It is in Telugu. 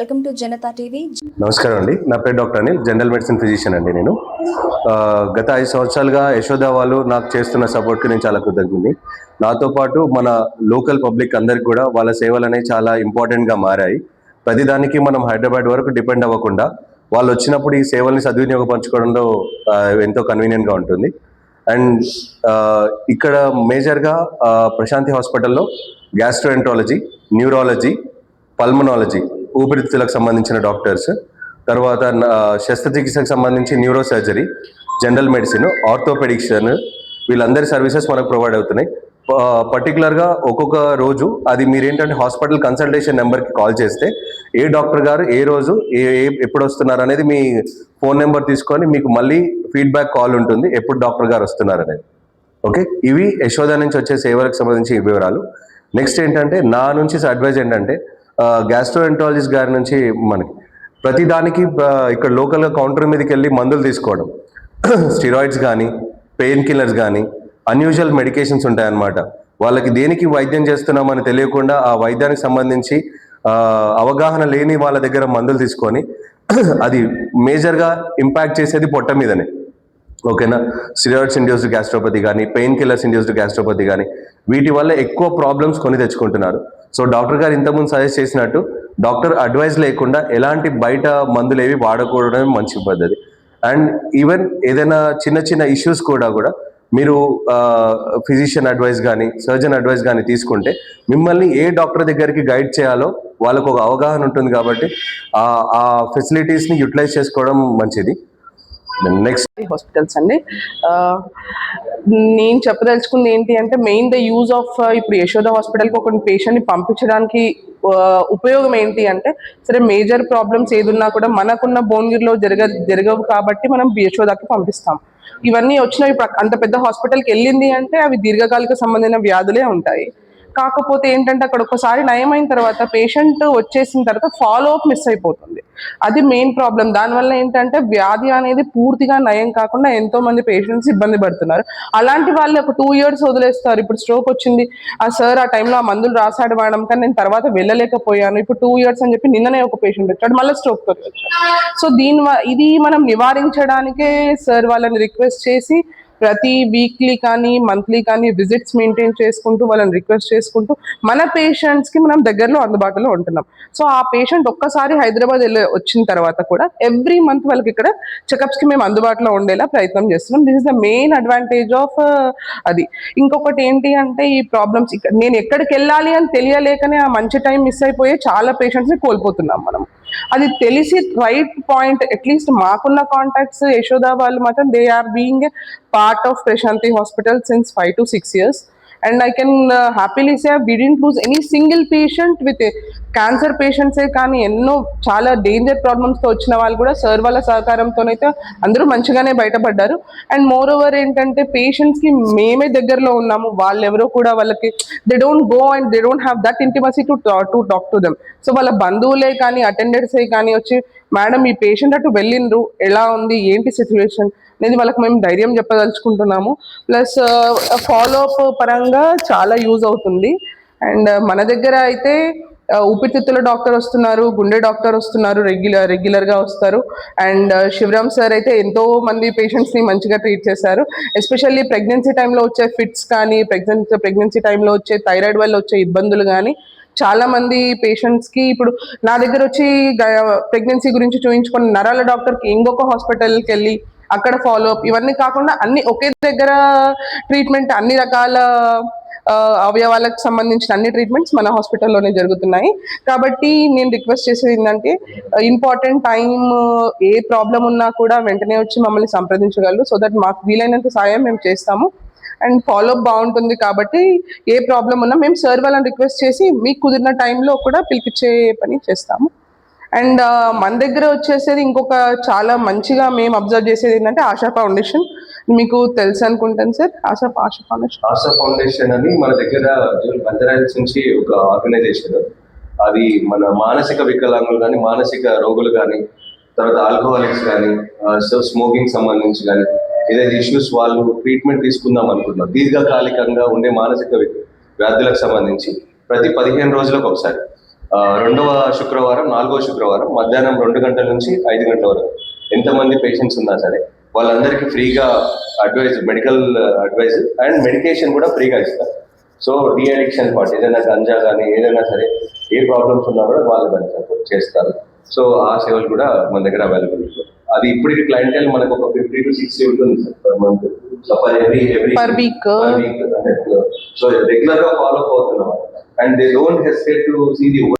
Welcome to Janata TV. నమస్కారం అండి. నా పేరు doctor Anil general medicine physician అండి నేను. గత ఐదు సంవత్సరాలుగా యశోద వాళ్ళు నాకు చేస్తున్న సపోర్ట్కి నేను చాలా కృతజ్ఞని నాతో పాటు మన లోకల్ పబ్లిక్ అందరికి కూడా వాళ్ళ సేవలు అనేవి చాలా ఇంపార్టెంట్గా మారాయి. ప్రతిదానికి మనం హైదరాబాద్ వరకు డిపెండ్ అవ్వకుండా వాళ్ళు వచ్చినప్పుడు ఈ సేవల్ని సద్వినియోగపరచుకోవడంలో ఎంతో కన్వీనియంట్గా ఉంటుంది. అండ్ ఇక్కడ మేజర్గా ప్రశాంతి హాస్పిటల్లో గ్యాస్ట్రోఎంట్రాలజీ న్యూరాలజీ పల్మనాలజీ ఊపిరితిత్తులకు సంబంధించిన డాక్టర్స్ తర్వాత శస్త్రచికిత్సకు సంబంధించి neuro surgery general medicine orthopaedician వీళ్ళందరి సర్వీసెస్ మనకు ప్రొవైడ్ అవుతున్నాయి. పర్టికులర్గా ఒక్కొక్క రోజు అది మీరేంటంటే హాస్పిటల్ కన్సల్టేషన్ నెంబర్కి కాల్ చేస్తే ఏ డాక్టర్ గారు ఏ రోజు ఏ ఏ- ఎప్పుడు వస్తున్నారు అనేది మీ ఫోన్ నెంబర్ తీసుకొని మీకు మళ్ళీ ఫీడ్బ్యాక్ కాల్ ఉంటుంది ఎప్పుడు డాక్టర్ గారు వస్తున్నారు అనేది. ఓకే? ఇవి యశోద నుంచి వచ్చే సేవలకు సంబంధించి వివరాలు. నెక్స్ట్ ఏంటంటే నా నుంచి అడ్వైజ్ ఏంటంటే గ్యాస్ట్రోఎంటాలజిస్ట్ గారి నుంచి మనకి. ప్రతిదానికి ఇక్కడ లోకల్గా కౌంటర్ మీదకి వెళ్ళి మందులు తీసుకోవడం. స్టిరాయిడ్స్ కానీ పెయిన్ కిల్లర్స్ కానీ అన్యూజువల్ మెడికేషన్స్ ఉంటాయన్నమాట. వాళ్ళకి దేనికి వైద్యం చేస్తున్నామని తెలియకుండా ఆ వైద్యానికి సంబంధించి అవగాహన లేని వాళ్ళ దగ్గర మందులు తీసుకొని అది మేజర్గా ఇంపాక్ట్ చేసేది పొట్ట మీదనే. ఓకేనా? స్టిరాయిడ్స్ ఇండ్యూస్డ్ గ్యాస్ట్రోపతి కానీ పెయిన్ కిల్లర్స్ ఇండ్యూస్డ్ గ్యాస్ట్రోపతి కానీ వీటి వల్ల ఎక్కువ ప్రాబ్లమ్స్ కొని తెచ్చుకుంటున్నారు. సో డాక్టర్ గారు ఇంతకుముందు సజెస్ట్ చేసినట్టు డాక్టర్ అడ్వైజ్ లేకుండా ఎలాంటి బయట మందులు ఏవి వాడకూడడం మంచి పద్ధతి. అండ్ ఈవెన్ ఏదైనా చిన్న చిన్న ఇష్యూస్ కూడా కూడా మీరు ఫిజిషియన్ అడ్వైస్ కానీ సర్జన్ అడ్వైస్ కానీ తీసుకుంటే మిమ్మల్ని ఏ డాక్టర్ దగ్గరికి గైడ్ చేయాలో వాళ్ళకు ఒక అవగాహన ఉంటుంది కాబట్టి ఆ- ఆ ఫెసిలిటీస్ని యూటిలైజ్ చేసుకోవడం మంచిది. నెక్స్ట్ హాస్పిటల్స్ అండి. నేను చెప్పదలుచుకుంది ఏంటి అంటే మెయిన్ ద యూజ్ ఆఫ్ ఇప్పుడు యశోద హాస్పిటల్కి ఒక పేషెంట్ని పంపించడానికి ఉపయోగం ఏంటి అంటే సరే మేజర్ ప్రాబ్లమ్స్ ఏదున్నా కూడా మనకున్న భువనగిరిలో జరగ జరగవు కాబట్టి మనం యశోదాకి పంపిస్తాం. ఇవన్నీ వచ్చినవి అంత పెద్ద హాస్పిటల్కి వెళ్ళింది అంటే అవి దీర్ఘకాలిక సంబంధించిన వ్యాధులే ఉంటాయి. కాకపోతే ఏంటంటే అక్కడ ఒకసారి నయమైన తర్వాత పేషెంట్ వచ్చేసిన తర్వాత ఫాలో అప్ మిస్ అయిపోతుంది. అది మెయిన్ ప్రాబ్లం. దానివల్ల ఏంటంటే వ్యాధి అనేది పూర్తిగా నయం కాకుండా ఎంతో మంది పేషెంట్స్ ఇబ్బంది పడుతున్నారు. అలాంటి వాళ్ళు ఒక టూ ఇయర్స్ వదిలేస్తారు. ఇప్పుడు స్ట్రోక్ వచ్చింది. ఆ సార్ ఆ టైంలో ఆ మందులు రాసాడు మేడం కానీ నేను తర్వాత వెళ్ళలేకపోయాను. ఇప్పుడు టూ ఇయర్స్ అని చెప్పి నిన్ననే ఒక పేషెంట్ వచ్చాడు. మళ్ళీ స్ట్రోక్ తోటి వచ్చాడు. సో దీని ఇది మనం నివారించడానికే సార్ వాళ్ళని రిక్వెస్ట్ చేసి ప్రతి వీక్లీ కానీ మంత్లీ కానీ విజిట్స్ మెయింటైన్ చేసుకుంటూ వాళ్ళని రిక్వెస్ట్ చేసుకుంటూ మన పేషెంట్స్కి మనం దగ్గరలో అందుబాటులో ఉంటున్నాం. సో ఆ పేషెంట్ ఒక్కసారి హైదరాబాద్ వెళ్ళి వచ్చిన తర్వాత కూడా ఎవ్రీ మంత్ వాళ్ళకి ఇక్కడ చెకప్స్కి మేము అందుబాటులో ఉండేలా ప్రయత్నం చేస్తున్నాం. This is the main advantage of అది. ఇంకొకటి ఏంటి అంటే ఈ ప్రాబ్లమ్స్ ఇక్కడ నేను ఎక్కడికి వెళ్ళాలి అని తెలియలేకనే ఆ మంచి టైం మిస్ అయిపోయే చాలా పేషెంట్స్ని కోల్పోతున్నాం మనం. అది తెలిసి రైట్ పాయింట్ అట్లీస్ట్ మాకున్న కాంటాక్ట్స్ యశోద వాళ్ళు మాత్రం they are being a part of Prashanti hospital since five to six years and I can happily say we didn't lose any single patient with cancer పేషెంట్సే కానీ ఎన్నో చాలా డేంజర్ ప్రాబ్లమ్స్తో వచ్చిన వాళ్ళు కూడా సార్ వాళ్ళ సహకారంతోనైతే అందరూ మంచిగానే బయటపడ్డారు. అండ్ మోర్ ఓవర్ ఏంటంటే పేషెంట్స్కి మేమే దగ్గరలో ఉన్నాము. వాళ్ళు ఎవరో కూడా వాళ్ళకి they don't go and they don't have that intimacy to to talk to them so వాళ్ళ బంధువులే కానీ అటెండర్సే కానీ వచ్చి మేడం ఈ పేషెంట్ అటు వెళ్ళిండ్రు. ఎలా ఉంది? ఏంటి సిచ్యువేషన్ అనేది వాళ్ళకి మేము ధైర్యం చెప్పదలుచుకుంటున్నాము. ప్లస్ ఫాలో అప్ పరంగా చాలా యూజ్ అవుతుంది. అండ్ uh, మన దగ్గర అయితే ఊపిరితిత్తుల డాక్టర్ వస్తున్నారు గుండె డాక్టర్ వస్తున్నారు రెగ్యులర్ రెగ్యులర్గా వస్తారు. అండ్ శివరామ్ సార్ అయితే ఎంతో మంది పేషెంట్స్ని మంచిగా ట్రీట్ చేశారు. ఎస్పెషల్లీ ప్రెగ్నెన్సీ టైంలో వచ్చే ఫిట్స్ కానీ ప్రెగ్నెన్సీ ప్రెగ్నెన్సీ టైంలో వచ్చే థైరాయిడ్ వల్ల వచ్చే ఇబ్బందులు కానీ చాలా మంది పేషెంట్స్కి ఇప్పుడు నా దగ్గర వచ్చి ప్రెగ్నెన్సీ గురించి చూపించుకున్న నరాల డాక్టర్కి ఇంకొక హాస్పిటల్కి వెళ్ళి అక్కడ ఫాలో అప్ ఇవన్నీ కాకుండా అన్ని ఒకే దగ్గర ట్రీట్మెంట్ అన్ని రకాల అవయవాలకు సంబంధించిన అన్ని ట్రీట్మెంట్స్ మన హాస్పిటల్లోనే జరుగుతున్నాయి. కాబట్టి నేను రిక్వెస్ట్ చేసేది ఏంటంటే ఇంపార్టెంట్ టైం ఏ ప్రాబ్లం ఉన్నా కూడా వెంటనే వచ్చి మమ్మల్ని సంప్రదించగలరు. సో దట్ మాకు వీలైనంత సాయం మేము చేస్తాము. అండ్ ఫాలో అప్ బాగుంటుంది కాబట్టి ఏ ప్రాబ్లం ఉన్నా మేము సార్ వాళ్ళని రిక్వెస్ట్ చేసి మీకు కుదిరిన టైంలో కూడా పిలిపించే పని చేస్తాము. అండ్ మన దగ్గర వచ్చేసేది ఇంకొక చాలా మంచిగా మేము అబ్జర్వ్ చేసేది ఏంటంటే ఆశా ఫౌండేషన్. మీకు తెలుసు అనుకుంటాను sir. Asha Asha foundation. Asha foundation అని మన దగ్గర పంచరాయల్స్ నుంచి ఒక ఆర్గనైజేషన్. అది మన మానసిక వికలాంగులు కానీ మానసిక రోగులు కానీ తర్వాత ఆల్కహాలిక్స్ కానీ సో స్మోకింగ్ సంబంధించి కానీ ఏదైతే ఇష్యూస్ వాళ్ళు ట్రీట్మెంట్ తీసుకుందాం అనుకుంటున్నారు దీర్ఘకాలికంగా ఉండే మానసిక వ్యాధులకు సంబంధించి ప్రతి పదిహేను రోజులకు ఒకసారి. రెండవ శుక్రవారం నాలుగవ శుక్రవారం మధ్యాహ్నం రెండు గంటల నుంచి ఐదు గంటల వరకు. ఎంతమంది పేషెంట్స్ ఉన్నా సరే వాళ్ళందరికీ ఫ్రీగా advice medical advice and medication కూడా ఫ్రీగా ఇస్తారు. సో డి అడిక్షన్ పార్ట్ ఏదైనా గంజా కానీ ఏదైనా సరే ఏ ప్రాబ్లమ్స్ ఉన్నా కూడా వాళ్ళు దాన్ని support చేస్తారు. సో ఆ సేవలు కూడా మన దగ్గర అవైలబుల్ అది ఇప్పటికి క్లయింటెల్ మనకు ఒక ఫిఫ్టీ టు సిక్స్టీ ఉంటుంది sir per month so per every every Per week. So రెగ్యులర్గా ఫాలో అవుతున్నాం. And they don't hesitate to see the